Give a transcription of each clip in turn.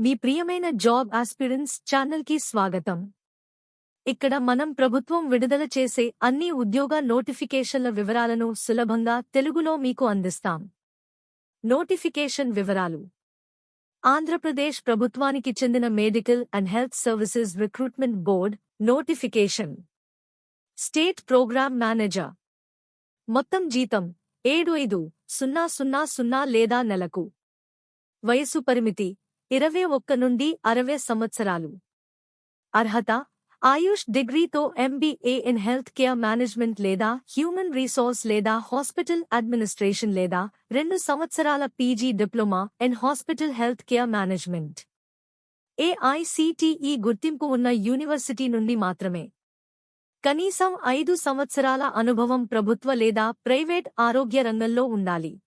మీ ప్రియమైన job aspirants ఛానల్కి స్వాగతం. ఇక్కడ మనం ప్రభుత్వం విడుదల చేసే అన్ని ఉద్యోగ నోటిఫికేషన్ల వివరాలను సులభంగా తెలుగులో మీకు అందిస్తాం. నోటిఫికేషన్ వివరాలు. ఆంధ్రప్రదేశ్ ప్రభుత్వానికి చెందిన medical and health services recruitment board notification. State programme manager. మొత్తం జీతం ఏడు ఐదు సున్నా సున్నా సున్నా లేదా నెలకు. వయసు పరిమితి ఇరవై ఒక్క నుండి అరవై సంవత్సరాలు. అర్హత ఆయుష్ డిగ్రీతో MBA in health care management లేదా హ్యూమన్ రీసోర్స్ లేదా హాస్పిటల్ అడ్మినిస్ట్రేషన్ లేదా రెండు సంవత్సరాల PG diploma in hospital health care management. AICTE గుర్తింపు ఉన్న యూనివర్సిటీ నుండి మాత్రమే. కనీసం ఐదు సంవత్సరాల అనుభవం ప్రభుత్వ లేదా ప్రైవేట్ ఆరోగ్య రంగంలో ఉండాలి.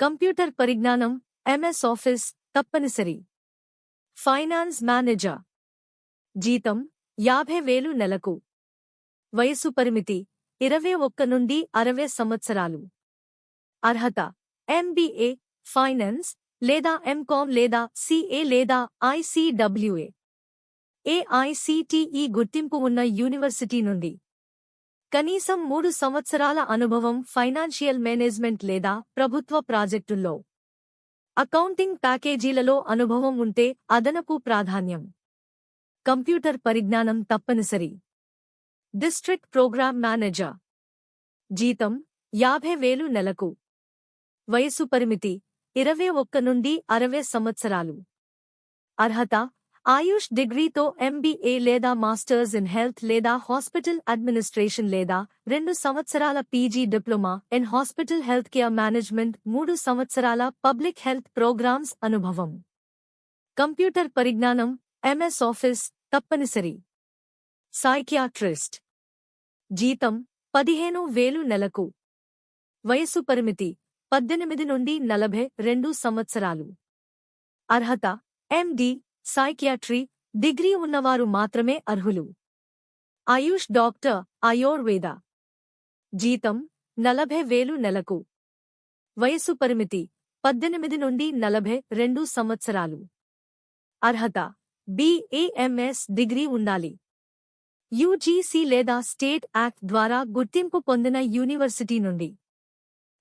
కంప్యూటర్ పరిజ్ఞానం ఎంఎస్ ఆఫీస్ తప్పనిసరి. Finance manager. జీతం యాభై వేలు నెలకు. వయసు పరిమితి ఇరవై ఒక్క నుండి అరవై సంవత్సరాలు. అర్హత ఎంబీఏ ఫైనాన్స్ లేదా ఎంకామ్ లేదా సిఏ లేదా ఐసీడబ్ల్యూఏ ఏఐసిటిఈ గుర్తింపు ఉన్న యూనివర్సిటీ నుండి. కనీసం మూడు సంవత్సరాల అనుభవం ఫైనాన్షియల్ మేనేజ్మెంట్ లేదా ప్రభుత్వ ప్రాజెక్టుల్లో. అకౌంటింగ్ ప్యాకేజీలలో అనుభవం ఉంటే అదనపు ప్రాధాన్యం. కంప్యూటర్ పరిజ్ఞానం తప్పనిసరి. District program manager. జీతం యాభై వేలు నెలకు. వయసు పరిమితి ఇరవై ఒక్క నుండి అరవై సంవత్సరాలు. అర్హత ఆయుష్ డిగ్రీతో ఎంబీఏ లేదా మాస్టర్స్ ఇన్ హెల్త్ లేదా హాస్పిటల్ అడ్మినిస్ట్రేషన్ లేదా రెండు సంవత్సరాల PG diploma in hospital health care management మూడు సంవత్సరాల పబ్లిక్ హెల్త్ ప్రోగ్రామ్స్ అనుభవం. కంప్యూటర్ పరిజ్ఞానం ఎంఎస్ ఆఫీస్ తప్పనిసరి. సైకియాట్రిస్ట్. జీతం పదిహేను వేలు నెలకు. వయసు పరిమితి పద్దెనిమిది నుండి నలభై రెండు సంవత్సరాలు. అర్హత ఎండి సైకియాట్రీ డిగ్రీ ఉన్నవారు మాత్రమే అర్హులు. ఆయుష్ డాక్టర్ ఆయోర్వేద. జీతం నలభై వేలు నెలకు. వయసు పరిమితి పద్దెనిమిది నుండి నలభై రెండు సంవత్సరాలు. అర్హత బీఏఎంఎస్ డిగ్రీ ఉండాలి. యూజీసీ లేదా స్టేట్ యాక్ట్ ద్వారా గుర్తింపు పొందిన యూనివర్సిటీ నుండి.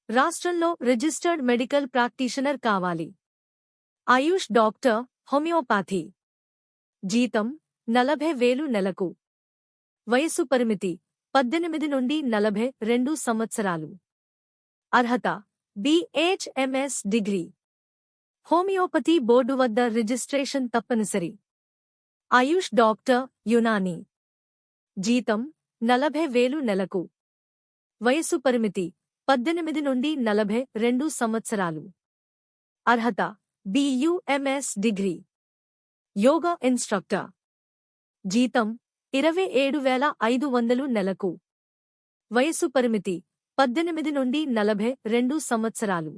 రాష్ట్రంలో రిజిస్టర్డ్ మెడికల్ ప్రాక్టీషనర్ కావాలి. AYUSH doctor homeopathy. జీతం నలభై వేలు నెలకు. వయసు పరిమితి పద్దెనిమిది నుండి నలభై రెండు సంవత్సరాలు. అర్హత బిహెచ్ఎంఎస్ డిగ్రీ. హోమియోపతి బోర్డు వద్ద రిజిస్ట్రేషన్ తప్పనిసరి. ఆయుష్ డాక్టర్ యునాని. జీతం నలభై వేలు నెలకు. వయసు పరిమితి పద్దెనిమిది నుండి నలభై రెండు సంవత్సరాలు. అర్హత బియుఎంఎస్ డిగ్రీ. యోగా ఇన్స్ట్రక్టర్. జీతం ఇరవై ఏడు వేల ఐదు వందలు నెలకు. వయసు పరిమితి పద్దెనిమిది నుండి నలభై రెండు సంవత్సరాలు.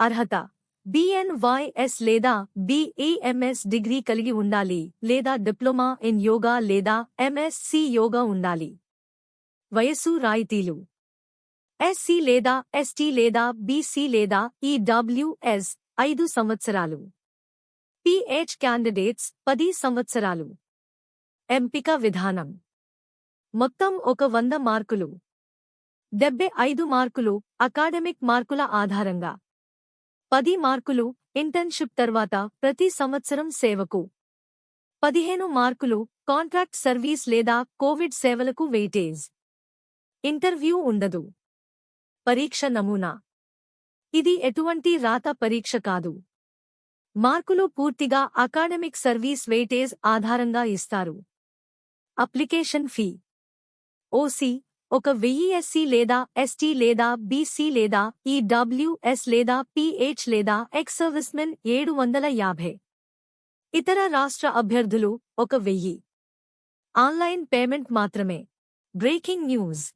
అర్హత బిఎన్వైఎస్ లేదా బిఏఎంఎస్ డిగ్రీ కలిగి ఉండాలి లేదా డిప్లొమా ఇన్ యోగా లేదా ఎంఎస్సి యోగా ఉండాలి. వయసు రాయితీలు. ఎస్సీ లేదా ఎస్టీ లేదా బీసీ లేదా ఈడబ్ల్యూఎస్ ఐదు సంవత్సరాలు. పిహెచ్ క్యాండిడేట్స్ పది సంవత్సరాలు. ఎంపిక విధానం. మొత్తం ఒక వంద మార్కులు. డెబ్బై ఐదు మార్కులు అకాడమిక్ మార్కుల ఆధారంగా. పది మార్కులు ఇంటర్న్షిప్ తర్వాత ప్రతి సంవత్సరం సేవకు. పదిహేను మార్కులు కాంట్రాక్ట్ సర్వీస్ లేదా కోవిడ్ సేవలకు వెయిటేజ్. ఇంటర్వ్యూ ఉండదు. పరీక్ష నమూనా. ఇది ఎటువంటి రాత పరీక్ష కాదు. మార్కులు పూర్తిగా అకాడమిక్ సర్వీస్ వెయిటేజ్ ఆధారంగా ఇస్తారు. Application fee. ఓసీ ఒక వెయ్యి ఎస్సీ లేదా ఎస్టీ లేదా బీసీ లేదా ఈడబ్ల్యూఎస్ లేదా పీహెచ్ లేదా ఎక్స్ సర్వీస్మెన్ ఏడు వందల యాభై. ఇతర రాష్ట్ర అభ్యర్థులు ఒక వెయ్యి. ఆన్లైన్ పేమెంట్ మాత్రమే. Breaking news.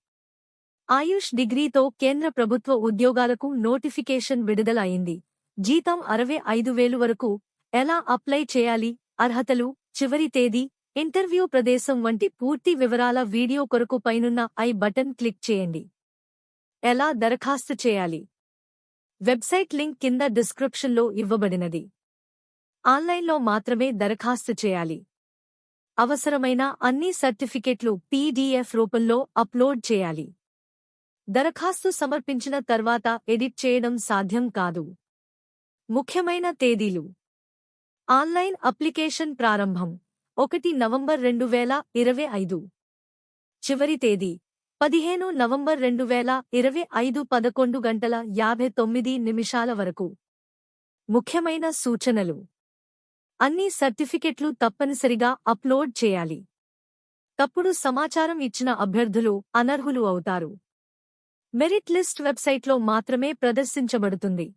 ఆయుష్ డిగ్రీతో కేంద్ర ప్రభుత్వ ఉద్యోగాలకు నోటిఫికేషన్ విడుదల అయింది జీతం అరవై ఐదు వేలు వరకు ఎలా అప్లై చేయాలి? అర్హతలు చివరి తేదీ ఇంటర్వ్యూ ప్రదేశం వంటి పూర్తి వివరాల వీడియో కొరకు పైనున్న ఐ బటన్ క్లిక్ చేయండి. ఎలా దరఖాస్తు చేయాలి? వెబ్సైట్ లింక్ కింద డిస్క్రిప్షన్లో ఇవ్వబడినది. ఆన్లైన్లో మాత్రమే దరఖాస్తు చేయాలి. అవసరమైన అన్ని సర్టిఫికెట్లు పీడీఎఫ్ రూపంలో అప్లోడ్ చేయాలి. దరఖాస్తు సమర్పించిన తర్వాత ఎడిట్ చేయడం సాధ్యం కాదు. ముఖ్యమైన తేదీలు. ఆన్లైన్ అప్లికేషన్ ప్రారంభం. ఒకటి నవంబర్ రెండు వేల ఇరవై ఐదు. చివరి తేదీ. పదిహేను నవంబర్ రెండు వేల ఇరవై ఐదు పదకొండు గంటల యాభై తొమ్మిది నిమిషాల వరకు. ముఖ్యమైన సూచనలు. అన్ని సర్టిఫికెట్లు తప్పనిసరిగా అప్లోడ్ చేయాలి. తప్పుడు సమాచారం ఇచ్చిన అభ్యర్థులు అనర్హులు అవుతారు. మెరిట్ లిస్ట్ వెబ్సైట్లో మాత్రమే ప్రదర్శించబడుతుంది.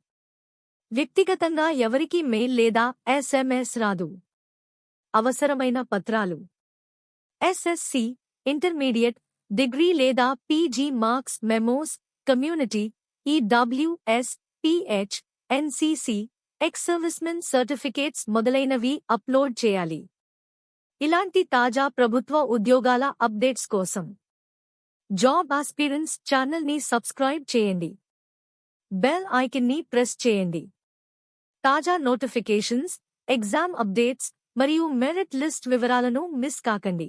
వ్యక్తిగతంగా ఎవరికీ మెయిల్ లేదా ఎస్ఎంఎస్ రాదు. అవసరమైన పత్రాలు. ఎస్ఎస్సి ఇంటర్మీడియట్ డిగ్రీ లేదా PG marks memos community EWS PH NCC ex servicemen certificates మొదలైనవి అప్లోడ్ చేయాలి. ఇలాంటి తాజా ప్రభుత్వ ఉద్యోగాల అప్డేట్స్ కోసం జాబ్ ఆస్పిరెన్స్ ఛానల్ని సబ్స్క్రైబ్ చేయండి. బెల్ ఐకన్ని ప్రెస్ చేయండి. తాజా నోటిఫికేషన్స్ ఎగ్జామ్ అప్డేట్స్ మరియు మెరిట్ లిస్ట్ వివరాలను మిస్ కాకండి.